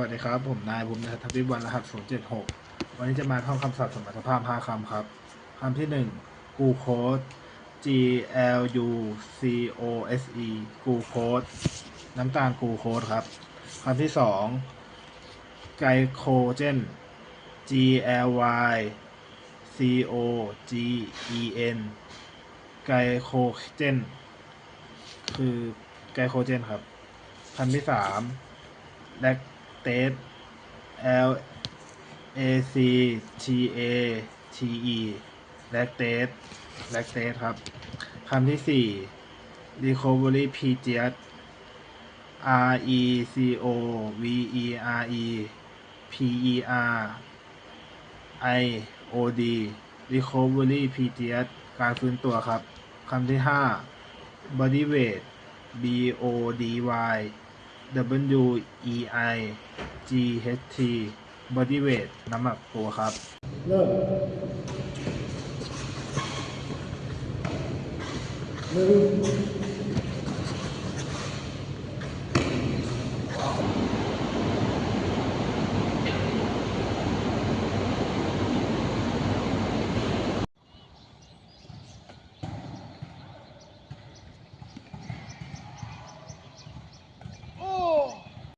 วัสดีครับ ผมนายบุญทัศน์วิวันรหัส076 วันนี้จะมาท่องคำศัพท์สมรรถภาพ 5 คำครับ คำที่ 1 กูโคส G L U C O S E กูโคสน้ำตาลกูโคสครับ คำที่ 2 ไกลโคเจน G L Y C O G E N ไกลโคเจน คือไกลโคเจนครับ คำที่สามแลค เตส L A C T A T E แลคเตสแลคเตสครับ คำที่สี่ recovery p g s R E C O V E R E P E R I O D recovery p g s การฟื้นตัวครับ คำที่ห้า body weight B O D Y W E I G H T body weight น้ำหนักตัวครับ เริ่มหนึ่ง